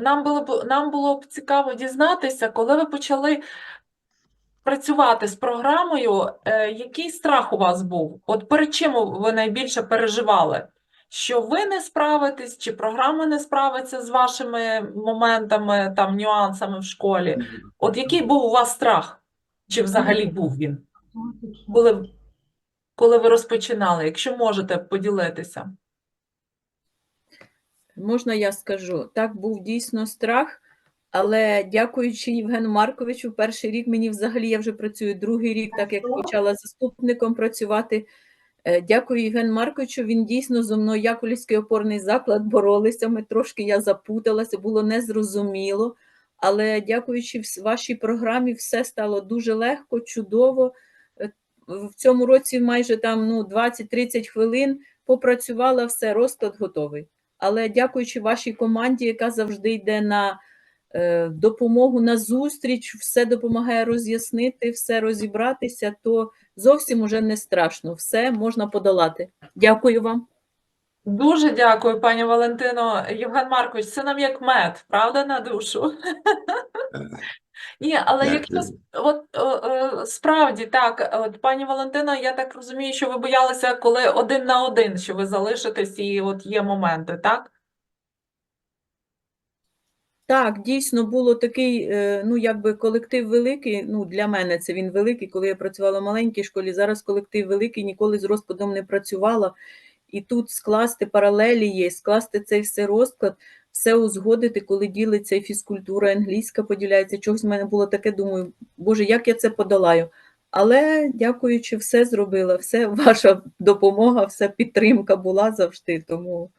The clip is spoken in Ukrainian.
нам було б нам було б цікаво дізнатися, коли ви почали працювати з програмою, е, який страх у вас був? От перед чим ви найбільше переживали? Що ви не справитесь, чи програма не справиться з вашими моментами, там, нюансами в школі? От який був у вас страх? Чи взагалі був він? Коли, коли ви розпочинали? Якщо можете поділитися. Можна я скажу? Так, був дійсно страх, але дякуючи Євгену Марковичу, перший рік мені взагалі я вже працюю другий рік, так як почала заступником працювати. Е, Дякую Євгену Марковичу. Він дійсно зо мною Яковлівський опорний заклад боролися. Ми трошки я запуталася, було незрозуміло. Але дякуючи вашій програмі, все стало дуже легко, чудово. Е, В цьому році майже там ну, 20-30 хвилин попрацювала, все, розклад готовий. Але дякуючи вашій команді, яка завжди йде на е, допомогу на зустріч, все допомагає роз'яснити, все розібратися, то зовсім уже не страшно, все можна подолати. Дякую вам. Дуже дякую, пані Валентино. Євген Маркович, це нам як мед, правда, на душу? Ні, але якщо Дякую. с- от е, справді так, от пані Валентина, я так розумію, що ви боялися, коли один на один, що ви залишитесь, і от є моменти, так? Так, дійсно було такий, е, ну якби колектив великий. Ну для мене це він великий, коли я працювала в маленькій школі. Зараз колектив великий, ніколи з розкладом не працювала. І тут скласти паралелі є, скласти цей все розклад, все узгодити, коли ділиться фізкультура, англійська поділяється. Чогось в мене було таке, думаю, Боже, як я це подолаю. Але дякуючи, все зробила, все ваша допомога, вся підтримка була завжди. Тому